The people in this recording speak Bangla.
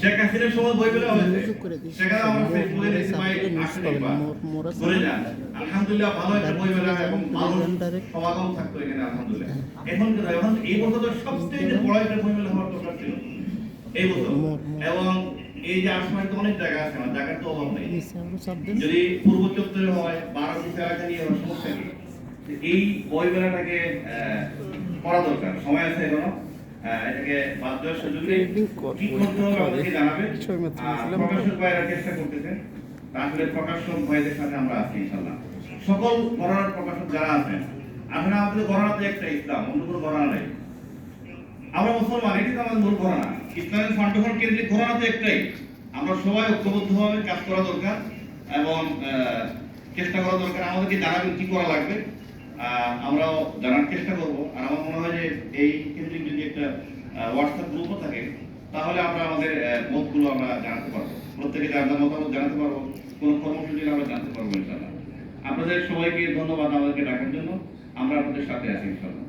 শেখ হাসিনার সময় হয়েছে। সেখানে আমরা ভাই যান। আলহামদুলিল্লাহ ভালো একটা বই মেলা এবং মানুষ সমাগম থাকতো এখানে আলহামদুলিল্লাহ। এখন এখন এই বছর তো সবচেয়ে বড় একটা বই মেলা হওয়ার দরকার ছিল এই বছর। মোর- মোর। এবং এই যে আশপাশে তো অনেক জায়গা আছে আমার জায়গার তো অভাব নেই। যদি পূর্ব চত্বরে হয় বারো দিকে এলাকা নিয়ে হওয়ার সমস্যা নেই। এই বই মেলাটাকে করা দরকার। সময় আছে এখনও? এটাকে বাদ দেওয়ার সুযোগ নেই। কি করতে হবে আমাদেরকে জানাবে ছয় মাত্র আর ছিলাম। প্রকাশক ভাইরা চেষ্টা করতেছেন। আসলে প্রকাশক ভাইদের সাথে আমরা আছি ইনশাল্লাহ সকল গণনার প্রকাশক যারা আছেন আসলে আমাদের গণনাতে একটা ইসলাম অন্য কোনো গণনা নেই। আমরা মুসলমান এটি তো আমাদের মূল ঘোষণা ইসলামের ফান্ডোফান কেন্দ্রিক ঘোষণা তো একটাই। আমরা সবাই ঐক্যবদ্ধভাবে কাজ করা দরকার এবং চেষ্টা করা দরকার। আমাদেরকে জানাবেন কি করা লাগবে। আহ, আমরাও জানার চেষ্টা করব। আর আমার মনে হয় যে এই কেন্দ্রিক একটা হোয়াটসঅ্যাপ গ্রুপও থাকে, তাহলে আমরা আমাদের মতগুলো আমরা জানাতে পারব। প্রত্যেকে যার যার মতামত জানাতে পারব, কোনো কর্মসূচি আমরা জানতে পারব ইনশাল্লাহ আপনাদের সবাইকে ধন্যবাদ আমাদেরকে ডাকার জন্য। আমরা আপনাদের সাথে আছি ইনশাল্লাহ